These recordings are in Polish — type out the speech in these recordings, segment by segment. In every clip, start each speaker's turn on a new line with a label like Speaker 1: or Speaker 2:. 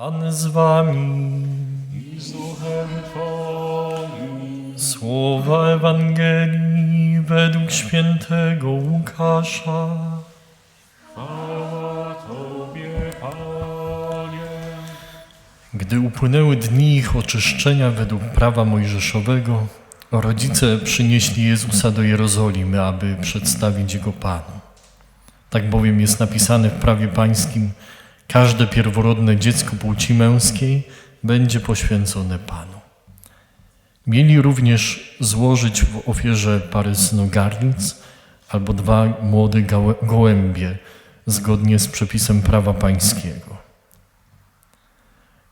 Speaker 1: Pan z wami.
Speaker 2: i z duchem Twoim.
Speaker 1: Słowa Ewangelii według świętego Łukasza.
Speaker 2: Chwała Tobie, Panie.
Speaker 1: Gdy upłynęły dni ich oczyszczenia według prawa mojżeszowego, rodzice przynieśli Jezusa do Jerozolimy, aby przedstawić Go Panu. Tak bowiem jest napisane w prawie pańskim, każde pierworodne dziecko płci męskiej będzie poświęcone Panu. Mieli również złożyć w ofierze parę synogarnic albo dwa młode gołębie, zgodnie z przepisem prawa pańskiego.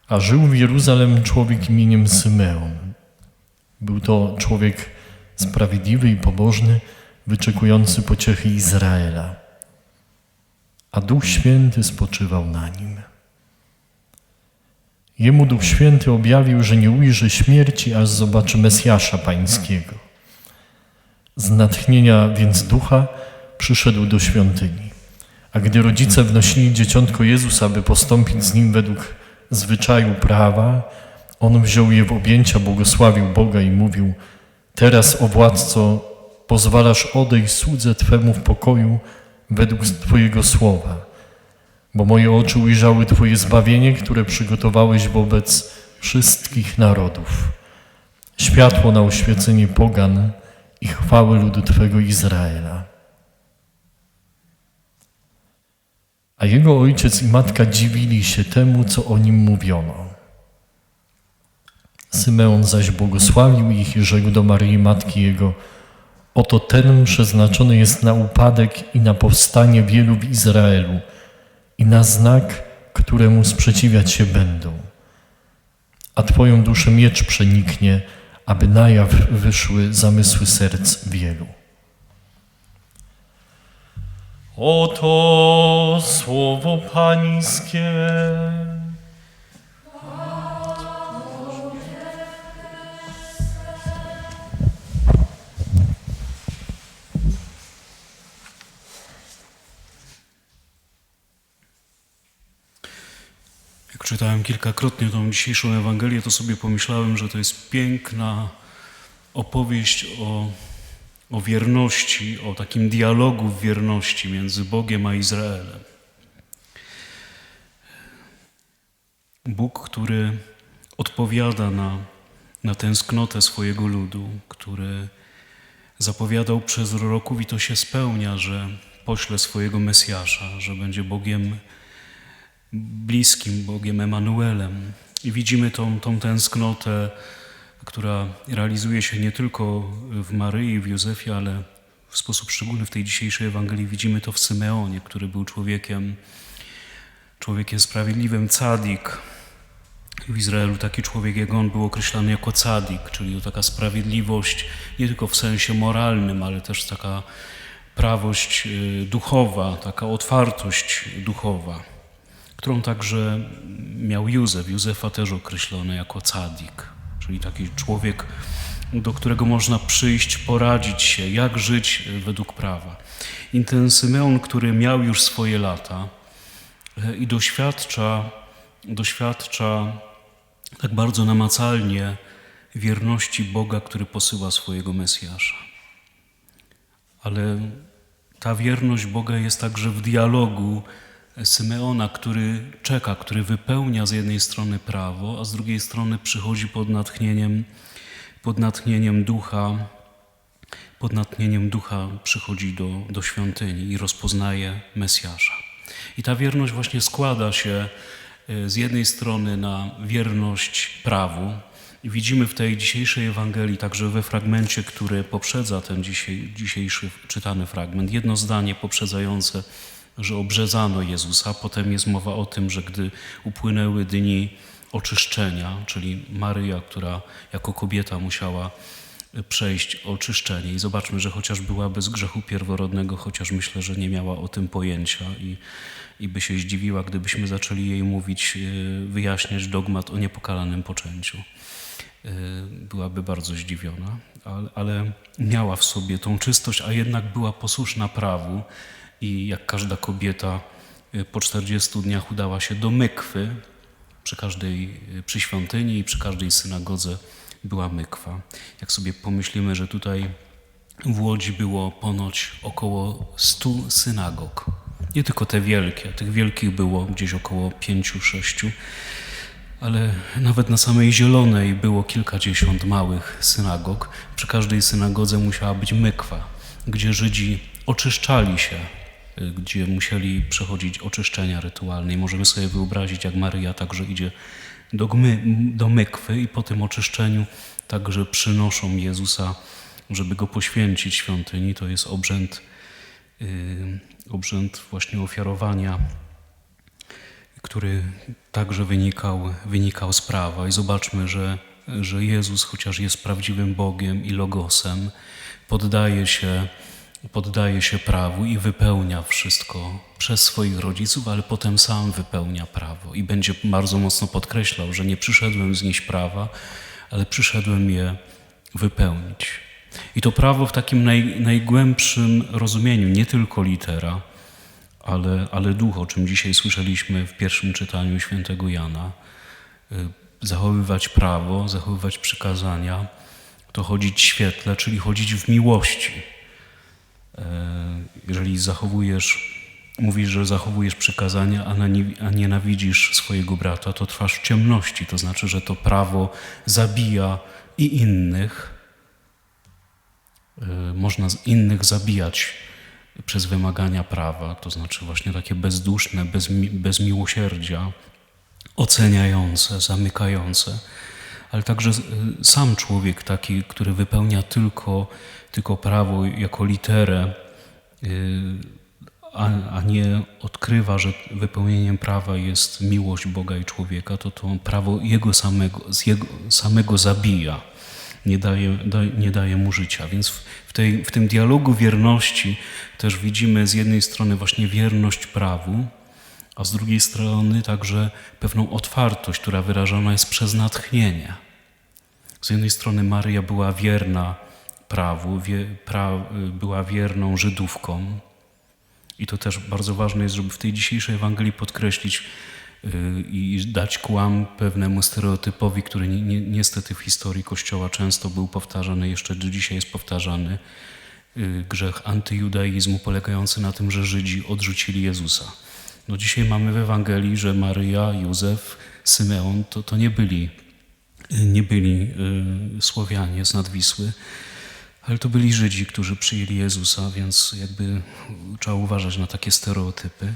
Speaker 1: A żył w Jeruzalem człowiek imieniem Symeon. Był to człowiek sprawiedliwy i pobożny, wyczekujący pociechy Izraela. A Duch Święty spoczywał na nim. Jemu Duch Święty objawił, że nie ujrzy śmierci, aż zobaczy Mesjasza Pańskiego. Z natchnienia więc ducha przyszedł do świątyni. A gdy rodzice wnosili dzieciątko Jezus, aby postąpić z nim według zwyczaju prawa, on wziął je w objęcia, błogosławił Boga i mówił: Teraz, o władco, pozwalasz odejść słudze Twemu w pokoju według Twojego słowa, bo moje oczy ujrzały Twoje zbawienie, które przygotowałeś wobec wszystkich narodów. Światło na oświecenie pogan i chwały ludu Twego Izraela. A jego ojciec i matka dziwili się temu, co o nim mówiono. Symeon zaś błogosławił ich i rzekł do Maryi, matki jego: Oto ten przeznaczony jest na upadek i na powstanie wielu w Izraelu, i na znak, któremu sprzeciwiać się będą. A Twoją duszę miecz przeniknie, aby na jaw wyszły zamysły serc wielu. Oto słowo Pańskie.
Speaker 2: Czytałem kilkakrotnie tą dzisiejszą Ewangelię, to sobie pomyślałem, że to jest piękna opowieść o, o wierności, o takim dialogu w wierności między Bogiem a Izraelem. Bóg, który odpowiada na, na tęsknotę swojego ludu, który zapowiadał przez proroków i to się spełnia, że pośle swojego Mesjasza, że będzie Bogiem bliskim Bogiem Emanuelem. I widzimy tą, tą tęsknotę, która realizuje się nie tylko w Maryi, w Józefie, ale w sposób szczególny w tej dzisiejszej Ewangelii widzimy to w Symeonie, który był człowiekiem, człowiekiem sprawiedliwym, cadik. W Izraelu taki człowiek jak on był określany jako cadik, czyli to taka sprawiedliwość nie tylko w sensie moralnym, ale też taka prawość y, duchowa, taka otwartość duchowa którą także miał Józef. Józefa też określony jako cadik, czyli taki człowiek, do którego można przyjść, poradzić się, jak żyć według prawa. I ten Symeon, który miał już swoje lata e, i doświadcza, doświadcza tak bardzo namacalnie wierności Boga, który posyła swojego Mesjasza. Ale ta wierność Boga jest także w dialogu Symeona, który czeka, który wypełnia z jednej strony prawo, a z drugiej strony przychodzi pod natchnieniem, pod natchnieniem ducha, pod natchnieniem ducha przychodzi do, do świątyni i rozpoznaje Mesjasza. I ta wierność właśnie składa się e, z jednej strony na wierność prawu. I widzimy w tej dzisiejszej Ewangelii, także we fragmencie, który poprzedza ten dzisiejszy czytany fragment, jedno zdanie poprzedzające że obrzezano Jezusa. Potem jest mowa o tym, że gdy upłynęły dni oczyszczenia, czyli Maryja, która jako kobieta musiała przejść oczyszczenie. I zobaczmy, że chociaż była bez grzechu pierworodnego, chociaż myślę, że nie miała o tym pojęcia i, i by się zdziwiła, gdybyśmy zaczęli jej mówić, e, wyjaśniać dogmat o niepokalanym poczęciu. E, Byłaby bardzo zdziwiona, ale, ale miała w sobie tą czystość, a jednak była posłuszna prawu i jak każda kobieta y, po 40 dniach udała się do Mykwy, Przy każdej, przy świątyni i przy każdej synagodze była mykwa. Jak sobie pomyślimy, że tutaj w Łodzi było ponoć około 100 synagog. Nie tylko te wielkie, tych wielkich było gdzieś około pięciu, sześciu, ale nawet na samej Zielonej było kilkadziesiąt małych synagog. Przy każdej synagodze musiała być mykwa, gdzie Żydzi oczyszczali się, y, gdzie musieli przechodzić oczyszczenia rytualne. I możemy sobie wyobrazić, jak Maryja także idzie do, gmy, do mykwy i po tym oczyszczeniu także przynoszą Jezusa, żeby go poświęcić świątyni. To jest obrzęd, yy, obrzęd właśnie ofiarowania który także wynikał, wynikał z prawa. I zobaczmy, że, że Jezus, chociaż jest prawdziwym Bogiem i Logosem, poddaje się, poddaje się prawu i wypełnia wszystko przez swoich rodziców, ale potem sam wypełnia prawo. I będzie bardzo mocno podkreślał, że nie przyszedłem znieść prawa, ale przyszedłem je wypełnić. I to prawo w takim naj, najgłębszym rozumieniu, nie tylko litera, ale, ale duch, o czym dzisiaj słyszeliśmy w pierwszym czytaniu świętego Jana. Y, zachowywać prawo, zachowywać przykazania, to chodzić w świetle, czyli chodzić w miłości. Y, jeżeli zachowujesz, mówisz, że zachowujesz przykazania, a nienawidzisz swojego brata, to trwasz w ciemności. To znaczy, że to prawo zabija i innych. Y, można innych zabijać przez wymagania prawa, to znaczy właśnie takie bezduszne, bez, bez miłosierdzia, oceniające, zamykające, ale także sam człowiek taki, który wypełnia tylko, tylko prawo jako literę, y, a, a nie odkrywa, że wypełnieniem prawa jest miłość Boga i człowieka, to to prawo jego samego, z jego samego zabija nie daje, nie daje mu życia. Więc w, tej, w tym dialogu wierności też widzimy z jednej strony właśnie wierność prawu, a z drugiej strony także pewną otwartość, która wyrażona jest przez natchnienie. Z jednej strony Maryja była wierna prawu, wie, pra, była wierną Żydówką. I to też bardzo ważne jest, żeby w tej dzisiejszej Ewangelii podkreślić, Y, i dać kłam pewnemu stereotypowi, który ni ni niestety w historii Kościoła często był powtarzany, jeszcze do dzisiaj jest powtarzany, y, grzech antyjudaizmu polegający na tym, że Żydzi odrzucili Jezusa. No dzisiaj mamy w Ewangelii, że Maryja, Józef, Symeon to, to nie byli, y, nie byli Słowianie z Nadwisły, ale to byli Żydzi, którzy przyjęli Jezusa, więc jakby trzeba uważać na takie stereotypy.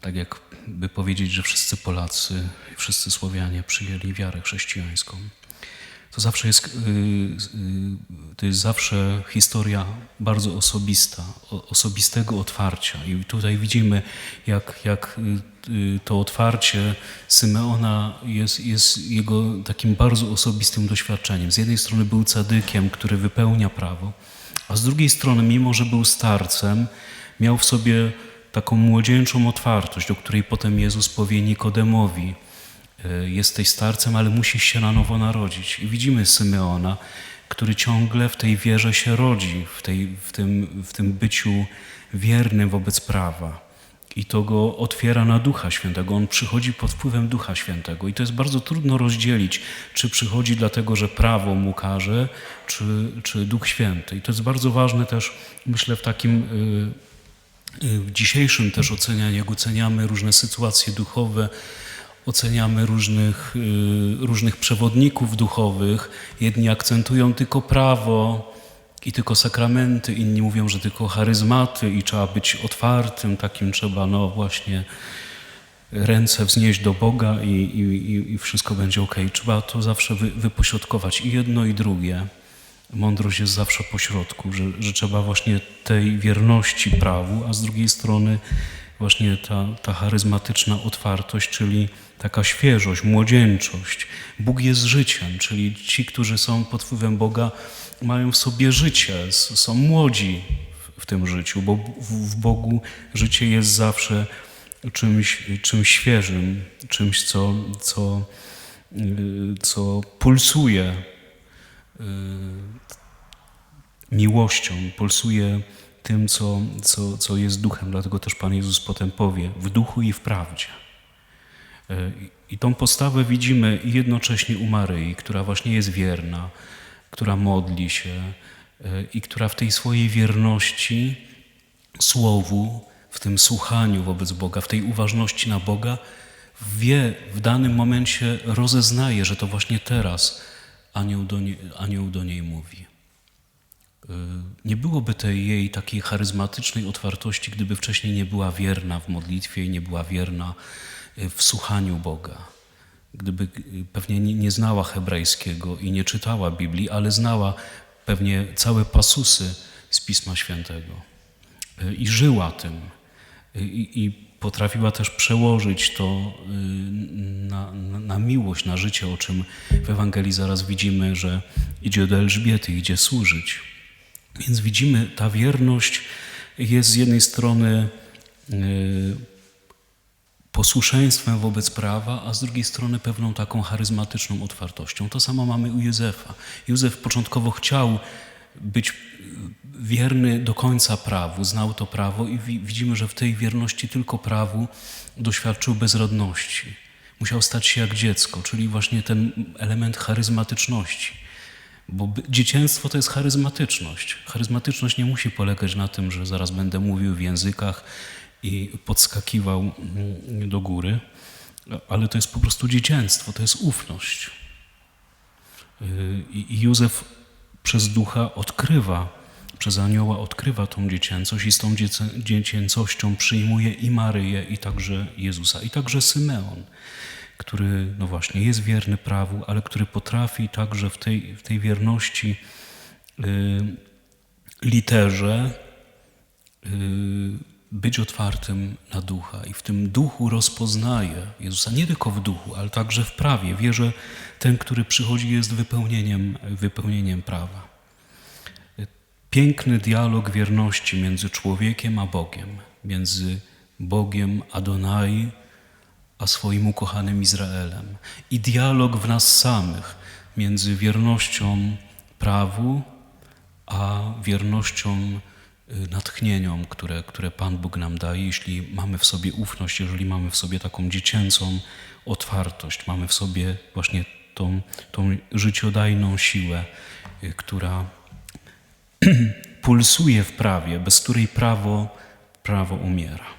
Speaker 2: Tak jakby powiedzieć, że wszyscy Polacy, wszyscy Słowianie przyjęli wiarę chrześcijańską. To zawsze jest, y, y, to jest zawsze historia bardzo osobista, osobistego otwarcia. I tutaj widzimy, jak, jak y, to otwarcie Symeona jest, jest jego takim bardzo osobistym doświadczeniem. Z jednej strony był cadykiem, który wypełnia prawo, a z drugiej strony, mimo że był starcem, miał w sobie taką młodzieńczą otwartość, o której potem Jezus powie Nikodemowi. E, jesteś starcem, ale musisz się na nowo narodzić. I widzimy Symeona, który ciągle w tej wierze się rodzi, w, tej, w, tym, w tym byciu wiernym wobec prawa. I to go otwiera na Ducha Świętego. On przychodzi pod wpływem Ducha Świętego. I to jest bardzo trudno rozdzielić, czy przychodzi dlatego, że prawo mu każe, czy, czy Duch Święty. I to jest bardzo ważne też, myślę, w takim y, w dzisiejszym też ocenianiu, jak oceniamy różne sytuacje duchowe, oceniamy różnych, y, różnych przewodników duchowych. Jedni akcentują tylko prawo i tylko sakramenty, inni mówią, że tylko charyzmaty i trzeba być otwartym, takim trzeba, no właśnie, ręce wznieść do Boga i, i, i wszystko będzie ok. Trzeba to zawsze wy, wypośrodkować i jedno i drugie. Mądrość jest zawsze pośrodku, że, że trzeba właśnie tej wierności prawu, a z drugiej strony właśnie ta, ta charyzmatyczna otwartość, czyli taka świeżość, młodzieńczość. Bóg jest życiem, czyli ci, którzy są pod wpływem Boga, mają w sobie życie, są młodzi w, tym życiu, bo w, w Bogu życie jest zawsze czymś, czymś świeżym, czymś, co, co, y, co pulsuje Y, miłością, pulsuje tym, co, co, co jest duchem. Dlatego też Pan Jezus potem powie, w duchu i w prawdzie. E, I tą postawę widzimy jednocześnie u Maryi, która właśnie jest wierna, która modli się e, i która w tej swojej wierności słowu, w tym słuchaniu wobec Boga, w tej uważności na Boga, wie, w danym momencie rozeznaje, że to właśnie teraz anioł do, nie, anioł do niej mówi. Nie byłoby tej jej takiej charyzmatycznej otwartości, gdyby wcześniej nie była wierna w modlitwie i nie była wierna y, w słuchaniu Boga. Gdyby y, pewnie nie, znała hebrajskiego i nie czytała Biblii, ale znała pewnie całe pasusy z Pisma Świętego y, i żyła tym. I, i potrafiła też przełożyć to na, na, na miłość, na życie, o czym w Ewangelii zaraz widzimy, że idzie do Elżbiety, idzie służyć. Więc widzimy, ta wierność jest z jednej strony y, posłuszeństwem wobec prawa, a z drugiej strony pewną taką charyzmatyczną otwartością. To samo mamy u Józefa. Józef początkowo chciał być y, wierny do końca prawu, znał to prawo i wi- widzimy, że w tej wierności tylko prawu doświadczył bezrodności. Musiał stać się jak dziecko, czyli właśnie ten element charyzmatyczności. Bo dzieciństwo to jest charyzmatyczność. Charyzmatyczność nie musi polegać na tym, że zaraz będę mówił w językach i podskakiwał mm, do góry, ale to jest po prostu dzieciństwo, to jest ufność. Yy, I Józef przez ducha odkrywa, przez anioła odkrywa tą dziecięcość i z tą dziecię- dziecięcością przyjmuje i Maryję, i także Jezusa, i także Symeon, który, no właśnie, jest wierny prawu, ale który potrafi także w tej, w tej wierności yy, literze yy, być otwartym na ducha i w tym duchu rozpoznaje Jezusa, nie tylko w duchu, ale także w prawie. Wie, że ten, który przychodzi, jest wypełnieniem, wypełnieniem prawa. Piękny dialog wierności między człowiekiem a Bogiem, między Bogiem Adonai a swoim ukochanym Izraelem. I dialog w nas samych między wiernością prawu a wiernością y, natchnieniom, które, które Pan Bóg nam daje, jeśli mamy w sobie ufność, jeżeli mamy w sobie taką dziecięcą otwartość, mamy w sobie właśnie tą, tą życiodajną siłę, y, która pulsuje w prawie, bez której prawo, prawo umiera.